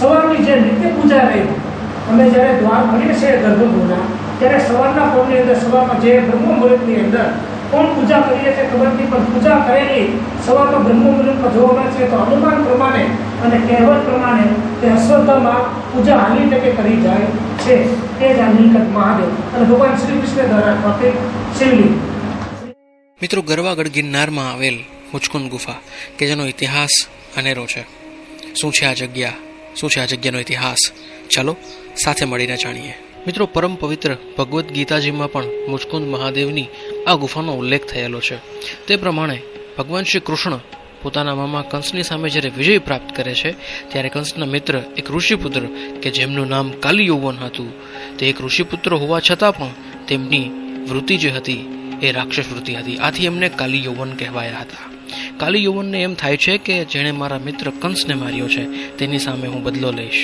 સવારની જે નિત્ય પૂજા રહી. અમે જ્યારે દ્વાર ખોલીએ છીએ ગર્ભગૃહના, ત્યારે સવારના પહોરની અંદર, સવારમાં જે બ્રહ્મ મુહૂર્તની અંદર કોણ પૂજા કરીએ છીએ ખબર નથી, પણ પૂજા કરેલી સવારમાં બ્રહ્મ મુહૂર્તમાં જોવા મળે છે તો અનુમાન પ્રમાણે અને કહેવત પ્રમાણે તે અશ્વત્થમાં પૂજા હાલી તકે કરી જાય છે તે જ આ નીલકંઠ મહાદેવ અને ભગવાન શ્રી કૃષ્ણ દ્વારા સ્થાપિત શિવલિંગ. મિત્રો, ગરવાગઢ ગિરનારમાં આવેલ મુચકુંદ ગુફા, કે જેનો ઇતિહાસ અનેરો છે. શું છે આ જગ્યા? શું છે આ જગ્યાનો ઇતિહાસ? ચાલો સાથે મળીને જાણીએ. મિત્રો, પરમ પવિત્ર ભગવદ્ ગીતાજીમાં પણ મુચકુંદ મહાદેવની આ ગુફાનો ઉલ્લેખ થયેલો છે. તે પ્રમાણે ભગવાન શ્રી કૃષ્ણ પોતાના મામા કંસની સામે જ્યારે વિજય પ્રાપ્ત કરે છે, ત્યારે કંસના મિત્ર એક ઋષિપુત્ર કે જેમનું નામ કાલી યૌવન હતું, તે એક ઋષિપુત્ર હોવા છતાં પણ તેમની વૃત્તિ જે હતી એ રાક્ષસ વૃત્તિ હતી. આથી એમને કાલી યૌવન કહેવાયા હતા. કાલી યુવનને એમ થાય છે કે જેણે મારા મિત્ર કંસને માર્યો છે, તેની સામે હું બદલો લઈશ.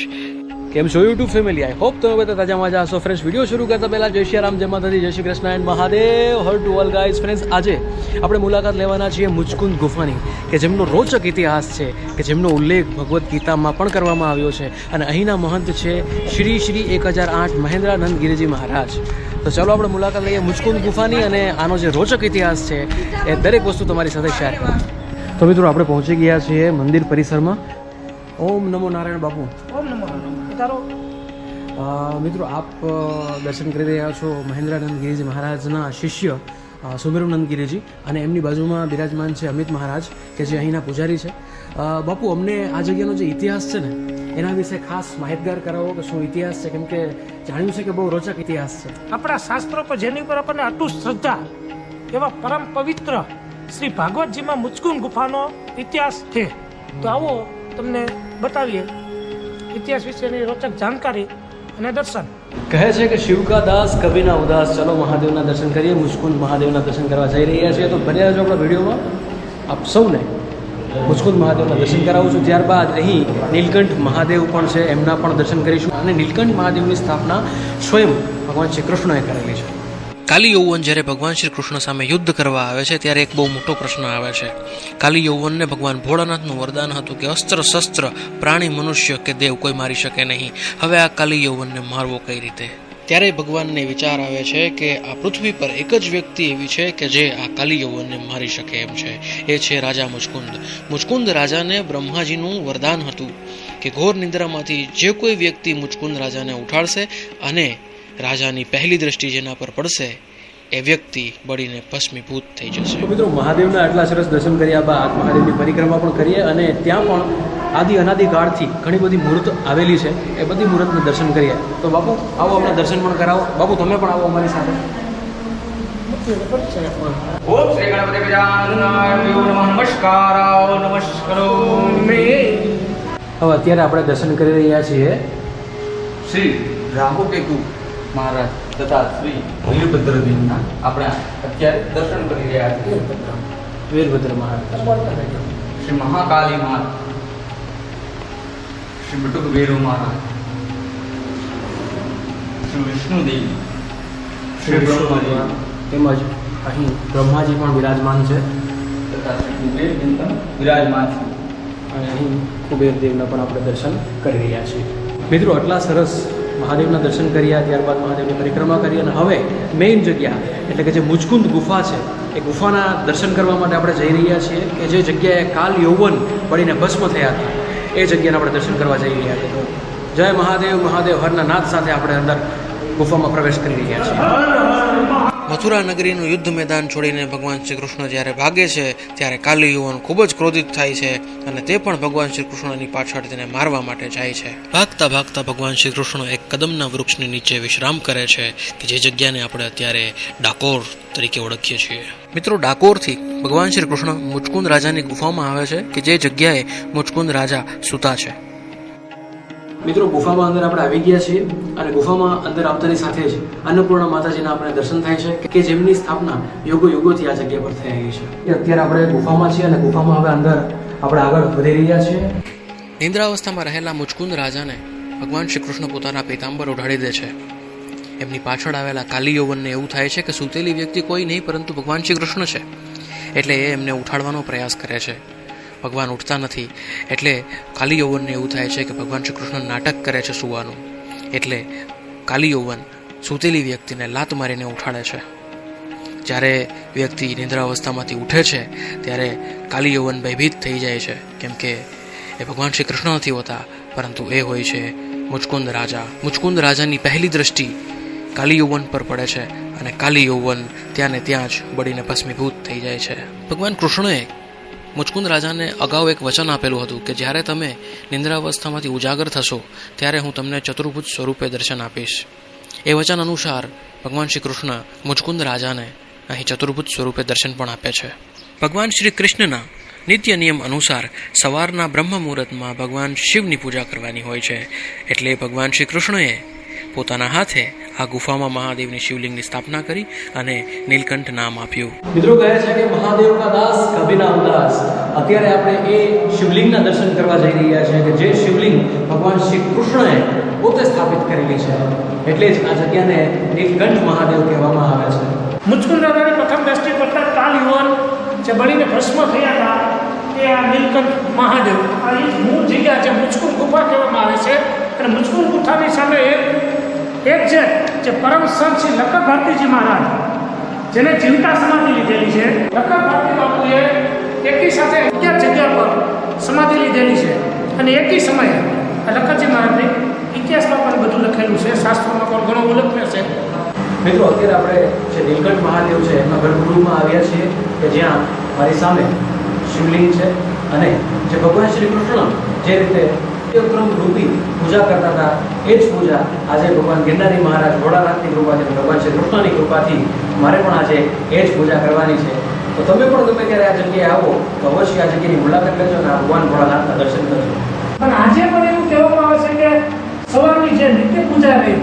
કેમ છો યુટ્યુબ ફેમિલી આઈ હોપ તમે બધા તાજા મજા હશો. ફ્રેન્ડ્સ વીડિયો શરૂ કરતા પહેલા જય શ્રી રામ, જય માતાજી, જય શ્રી કૃષ્ણ એન્ડ મહાદેવ. હર ટુ ઓલ ગાઈઝ ફ્રેન્ડ્સ આજે આપણે મુલાકાત લેવાના છીએ મુચકુંદ ગુફાની, કે જેમનો રોચક ઇતિહાસ છે, કે જેમનો ઉલ્લેખ ભગવદ્ ગીતામાં પણ કરવામાં આવ્યો છે. અને અહીંના મહંત છે શ્રી શ્રી એક હજાર આઠ મહેન્દ્રાનંદ ગિરિજી મહારાજ. તો ચાલો આપણે મુલાકાત લઈએ મુચકુંદ ગુફાની અને આનો જે રોચક ઇતિહાસ છે, એ દરેક વસ્તુ તમારી સાથે શેર કરું તો મિત્રો આપણે પહોંચી ગયા છીએ મંદિર પરિસરમાં. ઓમ નમો નારાયણ બાપુ. ઓમ નમો નારાયણ મિત્રો આપ દર્શન કરી રહ્યા છો મહેન્દ્રાનંદ ગિરિજી મહારાજના શિષ્ય સુમેરુનંદ ગિરિજી અને એમની બાજુમાં બિરાજમાન છે અમિત મહારાજ કે જે અહીંના પૂજારી છે. બાપુ અમને આ જગ્યાનો જે ઇતિહાસ છે ને એના વિશે ખાસ માહિતગાર કરાવો કે શું ઇતિહાસ છે? કેમ કે જાણ્યું છે કે બહુ રોચક ઇતિહાસ છે. આપણા શાસ્ત્રો પર જેની ઉપર આપણને અટૂટ શ્રદ્ધા એવા પરમ પવિત્ર શ્રી ભાગવતજીમાં મુચકુંદ ગુફાનો ઇતિહાસ છે. તો આવો તમને બતાવીએ ઇતિહાસ વિશેની રોચક જાણકારી અને દર્શન. કહે છે કે શિવકાદાસ કવિના ઉદાસ, ચલો મહાદેવના દર્શન કરીએ. મુસ્કુંદ મહાદેવના દર્શન કરવા જઈ રહ્યા છીએ. તો બન્યા રહેજો આપણા વિડીયોમાં આપ સૌને મુસ્કુંદ મહાદેવના દર્શન કરાવું છું. ત્યારબાદ અહીં નીલકંઠ મહાદેવ પણ છે. એમના પણ દર્શન કરીશું. અને નીલકંઠ મહાદેવની સ્થાપના સ્વયં ભગવાન શ્રી કૃષ્ણએ કરેલી છે. કાલી યૌવન જ્યારે ભગવાન શ્રી કૃષ્ણ સામે યુદ્ધ કરવા આવે છે, ત્યારે એક બહુ મોટો પ્રશ્ન આવે છે. કાલી યૌવનને ભગવાન ભોળાનાથનું વરદાન હતું કે અસ્ત્ર શસ્ત્ર પ્રાણી મનુષ્ય કે દેવ કોઈ મારી શકે નહીં. હવે આ કાલી યૌવનને મારવો કઈ રીતે? ત્યારે ભગવાનને વિચાર આવે છે કે આ પૃથ્વી પર એક જ વ્યક્તિ એવી છે કે જે આ કાલી યૌવનને મારી શકે એમ છે. એ છે રાજા મુચકુંદ મુચકુંદ રાજાને બ્રહ્માજીનું વરદાન હતું કે ઘોર નિંદ્રામાંથી જે કોઈ વ્યક્તિ મુચકુંદ રાજાને ઉઠાડશે અને રાજાની પહેલી દ્રષ્ટિ જેના પર પડશે એ વ્યક્તિ બળીને ભસ્મીભૂત થઈ જશે. તો મિત્રો મહાદેવના આટલા સરસ દર્શન કર્યા બાદ મહાદેવની પરિક્રમા પણ કરીએ અને ત્યાં પણ આદિ અનાદિ કાળથી ઘણી બધી મૂર્ત આવેલી છે. એ બધી મૂર્તને દર્શન કરીએ. તો બાપુ આવો આપણે દર્શન પણ કરાવો. બાપુ તમે પણ આવો અમારી સાથે. ઓમ શ્રી ગણપતિ ગજાનનાય નમસ્કારો. હવે અત્યારે આપણે દર્શન કરી રહ્યા છીએ. શ્રી રાહુ કેતુ મહારાજ તથા શ્રી વીરભદ્ર દેવના આપણે અત્યારે દર્શન કરી રહ્યા છીએ. વીરભદ્ર મહારાજ. શ્રી મહાકાલી મહારાજ. શ્રી બટુક વેરુ મહારાજ. શ્રી વિષ્ણુદેવ. શ્રી બ્રહ્માજી. તેમજ અહીં બ્રહ્માજી પણ બિરાજમાન છે. તથા શ્રી કુબેર ચિંતન વિરાજમાન છે. અને અહીં કુબેર દેવના પણ આપણે દર્શન કરી રહ્યા છીએ. મિત્રો આટલા સરસ મહાદેવના દર્શન કર્યા, ત્યારબાદ મહાદેવની પરિક્રમા કરી અને હવે મેઇન જગ્યા, એટલે કે જે મુચકુંદ ગુફા છે, એ ગુફાના દર્શન કરવા માટે આપણે જઈ રહ્યા છીએ કે જે જગ્યાએ કાલ યૌવન પડીને ભસ્મ થયા હતા, એ જગ્યાના આપણે દર્શન કરવા જઈ રહ્યા છીએ. જય મહાદેવ મહાદેવ હરના નાદ સાથે આપણે અંદર ગુફામાં પ્રવેશ કરી રહ્યા છીએ. મથુરા નગરીનું યુદ્ધ મેદાન છોડીને ભગવાન શ્રી કૃષ્ણ જ્યારે ભાગે છે, ત્યારે કાલી યુવાન ખૂબ જ ક્રોધિત થાય છે અને તે પણ ભગવાન શ્રી કૃષ્ણની પાછળ તેને મારવા માટે જાય છે. ભાગતા ભાગતા ભગવાન શ્રી કૃષ્ણ એક કદમના વૃક્ષની નીચે વિશ્રામ કરે છે કે જે જગ્યાને આપણે અત્યારે ડાકોર તરીકે ઓળખીએ છીએ. મિત્રો, ડાકોરથી ભગવાન શ્રી કૃષ્ણ મુચકુંદ રાજાની ગુફામાં આવે છે કે જે જગ્યાએ મુચકુંદ રાજા સૂતા છે. મિત્રો, ગુફામાં અંદર આપણે આવી ગયા છીએ અને ગુફામાં અંદર આવતાની સાથે જ અન્નપૂર્ણા માતાજીના આપણે દર્શન થાય છે કે જેમની સ્થાપના યુગો યુગોથી આ જગ્યા પર થઈ રહી છે. અત્યારે આપણે ગુફામાં છીએ અને ગુફામાં હવે અંદર આપણે આગળ વધી રહ્યા છીએ. નિંદ્રાવસ્થામાં રહેલા મુચકુંદ રાજાને ભગવાન શ્રી કૃષ્ણ પોતાના પિતાંબર ઉઢાડી દે છે. એમની પાછળ આવેલા કાલી યૌવનને એવું થાય છે કે સૂતેલી વ્યક્તિ કોઈ નહીં, પરંતુ ભગવાન શ્રી કૃષ્ણ છે. એટલે એ એમને ઉઠાડવાનો પ્રયાસ કરે છે. ભગવાન ઉઠતા નથી. એટલે કાલી યૌવનને એવું થાય છે કે ભગવાન શ્રી કૃષ્ણ નાટક કરે છે સુવાનું. એટલે કાલી યૌવન સૂતેલી વ્યક્તિને લાત મારીને ઉઠાડે છે. જ્યારે વ્યક્તિ નિદ્રાવસ્થામાંથી ઉઠે છે, ત્યારે કાલી યૌવન ભયભીત થઈ જાય છે. કેમ કે એ ભગવાન શ્રી કૃષ્ણ નથી હોતા, પરંતુ એ હોય છે મુચકુંદ રાજા. મુચકુંદ રાજાની પહેલી દ્રષ્ટિ કાલી યૌવન પર પડે છે અને કાલી યૌવન ત્યાં ને ત્યાં જ બળીને ભસ્મીભૂત થઈ જાય છે. ભગવાન કૃષ્ણએ મુચકુંદ રાજાને અગાઉ એક વચન આપેલું હતું કે જ્યારે તમે નિંદ્રાવસ્થામાંથી ઉજાગર થશો, ત્યારે હું તમને ચતુર્ભુજ સ્વરૂપે દર્શન આપીશ. એ વચન અનુસાર ભગવાન શ્રી કૃષ્ણ મુચકુંદ રાજાને અહીં ચતુર્ભુજ સ્વરૂપે દર્શન પણ આપે છે. ભગવાન શ્રી કૃષ્ણના નિત્ય નિયમ અનુસાર સવારના બ્રહ્મ મુહૂર્તમાં ભગવાન શિવની પૂજા કરવાની હોય છે. એટલે ભગવાન શ્રી કૃષ્ણએ પોતાના હાથે આ ગુફામાં મહાદેવની શિવલિંગની સ્થાપના કરી અને નીલકંઠ નામ આપ્યું. મિત્રો કહે છે કે મહાદેવના દાસ કભી દાસ ઉદાસ. અત્યારે આપણે એ શિવલિંગના દર્શન કરવા જઈ રહ્યા છીએ કે જે શિવલિંગ ભગવાન શ્રી કૃષ્ણએ પોતે સ્થાપિત કરેલી છે. એટલે જ આ જગ્યાને નીલકંઠ મહાદેવ કહેવામાં આવે છે. મુચકુંદ દાદાની પ્રથમ દ્રષ્ટિ પડતા કાલ યુવાન જે બળીને ભસ્મ થયા હતા એ આ નીલકંઠ મહાદેવ. આ એ મૂળ જગ્યા છે મુચકુંદ ગુફા કહેવામાં આવે છે. અને મુચકુંદ ગુફાની સામે એક એક છે જે પરમ સંત શ્રી લખન ભારતીજી મહારાજ, જેને જીવતા સમાધિ લીધેલી છે, લખન ભારતી બાપુએ એકી સાથે અગિયાર જગ્યા પર સમાધિ લીધેલી છે. અને એકી સમયે આ લખનજી મહારાજની ઇતિહાસમાં પણ બધું લખેલું છે, શાસ્ત્રોમાં પણ ઘણો ઉલ્લેખ છે. મિત્રો, અત્યારે આપણે જે નીલકંઠ મહાદેવ છે, એમના ગર્ભગૃહમાં આવ્યા છીએ કે જ્યાં મારી સામે શિવલિંગ છે અને જે ભગવાન શ્રી કૃષ્ણ જે રીતે નિત્યક્રમ રૂપી પૂજા કરતા હતા. એ જ પૂજા આજે ભગવાન ગિરનારી મહારાજ ભોળાનાથની કૃપાથી ભગવાન શ્રી કૃષ્ણની કૃપાથી મારે પણ આજે એ જ પૂજા કરવાની છે. તો તમે પણ ગમે ત્યારે આ જગ્યાએ આવો, તો અવશ્ય આ જગ્યાની મુલાકાત લેજો અને ભગવાન ભોળાનાથના દર્શન કરજો. પણ આજે પણ એવું કહેવામાં આવે છે કે સવારની જે નિત્ય પૂજા રહી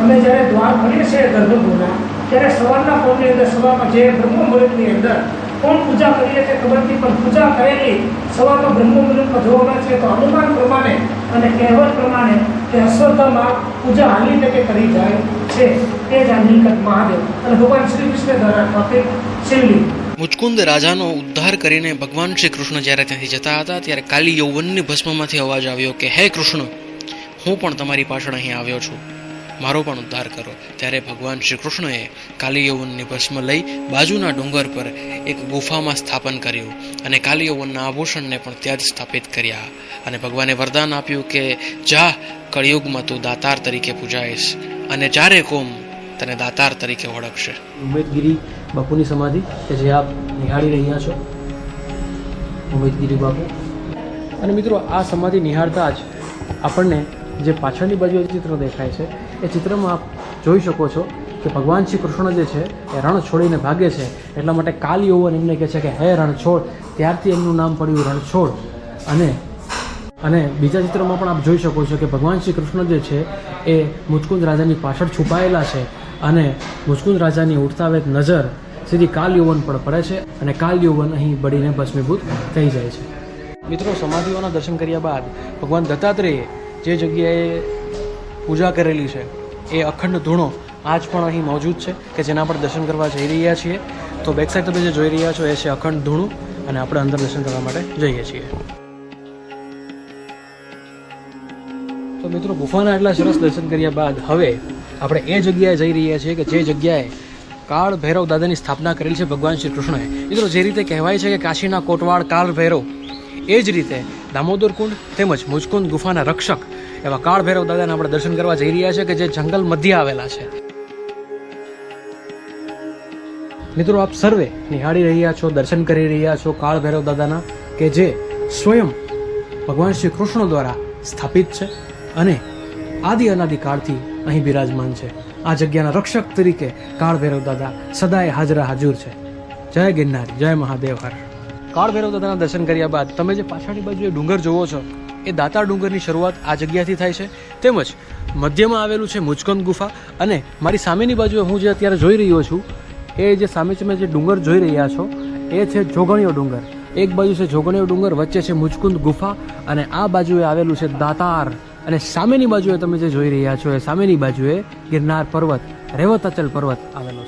અમે જ્યારે દ્વાર ખોલીએ છીએ ગર્ભગૃહના, ત્યારે સવારના પૌરની અંદર સવારમાં જે બ્રહ્મ મુહૂર્તની અંદર કોણ પૂજા કરીએ છીએ ખબર નથી, પણ પૂજા કરેલી સવારનો બ્રહ્મ મુહૂર્તમાં જોવા છે, તો અનુમાન પ્રમાણે અને કહેવત પ્રમાણે કે અશ્વત્થમાં પૂજા હાલી તકે કરી જાય છે, તે જ આ નીલકંઠ મહાદેવ. અને ભગવાન શ્રી કૃષ્ણ દ્વારા સ્થાપિત શિવલિંગ. મુચકુંદ રાજાનો ઉદ્ધાર કરીને ભગવાન શ્રી કૃષ્ણ જ્યારે ત્યાંથી જતા હતા, ત્યારે કાલી યૌવનની ભસ્મમાંથી અવાજ આવ્યો કે, હે કૃષ્ણ, હું પણ તમારી પાછળ અહીં આવ્યો છું. મારો પણ ઉદ્ધાર કરો. ત્યારે ભગવાન શ્રી કૃષ્ણએ કાલિયવનની ભસ્મ લઈ બાજુના ડુંગર પર એક ગુફામાં સ્થાપન કર્યું અને કાલી યૌવનના આભૂષણને પણ ત્યાં જ સ્થાપિત કર્યા. અને ભગવાને વરદાન આપ્યું કે, જા, કળિયુગમાં તું દાતાર તરીકે પૂજાઈશ અને ચારે કોમ, તને દાતાર તરીકે ઓળખશે. ઉમેદગીરી બાપુની સમાધિ કે જે આપ નિહાળી રહ્યા છો? ઉમેદગીરી બાપુ. અને મિત્રો, આ સમાધિ નિહાળતા જ આપણને જે પાછળની બાજુ ચિત્ર દેખાય છે એ ચિત્રમાં આપ જોઈ શકો છો કે ભગવાન શ્રી કૃષ્ણ જે છે, એ રણ છોડીને ભાગે છે. એટલા માટે કાલ યૌવન એમને કહે છે કે, હે રણછોડ, ત્યારથી એમનું નામ પડ્યું રણછોડ. અને અને બીજા ચિત્રમાં પણ આપ જોઈ શકો છો કે ભગવાન શ્રી કૃષ્ણ જે છે, એ મુચકુંદ રાજાની પાછળ છુપાયેલા છે અને મુચકુંદ રાજાની ઉડતાવેત નજર સીધી કાલ યૌવન પર પડે છે અને કાલ યૌવન અહીં બળીને ભસ્મીભૂત થઈ જાય છે. મિત્રો, સમાધિઓના દર્શન કર્યા બાદ ભગવાન દત્તાત્રેય જે જગ્યાએ પૂજા કરેલી છે. એ અખંડ ધૂણો આજ પણ અહીં મોજૂદ છે કે જેના પર દર્શન કરવા જઈ રહ્યા છીએ. તો બેક સાઈડ તમે જે જોઈ રહ્યા છો એ છે અખંડ ધૂણું અને આપણે અંદર દર્શન કરવા માટે જઈએ છીએ. તો મિત્રો, ગુફાના આટલા સરસ દર્શન કર્યા બાદ હવે આપણે એ જગ્યાએ જઈ રહ્યા છીએ કે જે જગ્યાએ કાળ ભૈરવ દાદાની સ્થાપના કરેલી છે ભગવાન શ્રી કૃષ્ણએ. મિત્રો, જે રીતે કહેવાય છે કે કાશીના કોટવાળ કાળ ભૈરવ, એ જ રીતે દામોદર કુંડ તેમજ મુજકુંદ ગુફાના રક્ષક એવા કાળ ભૈરવ દાદાને આપણે દર્શન કરવા જઈ રહ્યા છે કે જે જંગલ મધ્ય આવેલા છે. મિત્રો, આપ સર્વે નિહાળી રહ્યા છો, દર્શન કરી રહ્યા છો કાળ ભૈરવ દાદાના કે જે સ્વયં ભગવાન શ્રી કૃષ્ણ દ્વારા સ્થાપિત છે અને આદિ અનાદિકાળથી અહીં બિરાજમાન છે. આ જગ્યાના રક્ષક તરીકે કાળ ભૈરવ દાદા સદાય હાજરા હાજર છે. જય ગિરનાર, જય મહાદેવ હર. કાળ ભૈરવ દાદાના દર્શન કર્યા બાદ તમે જે પાછળની બાજુ એ ડુંગર જોવો છો, એ દાતાર ડુંગરની શરૂઆત આ જગ્યાથી થાય છે. તેમજ મધ્યમાં આવેલું છે મુચકંદ ગુફા અને મારી સામેની બાજુએ હું જે અત્યારે જોઈ રહ્યો છું, એ જે સામે તમે જે ડુંગર જોઈ રહ્યા છો, એ છે જોગણીયો ડુંગર. એક બાજુ છે જોગણીયો ડુંગર, વચ્ચે છે મુચકુંદ ગુફા અને આ બાજુએ આવેલું છે દાતાર. અને સામેની બાજુએ તમે જે જોઈ રહ્યા છો, એ સામેની બાજુએ ગિરનાર પર્વત, રેવત અચલ પર્વત આવેલો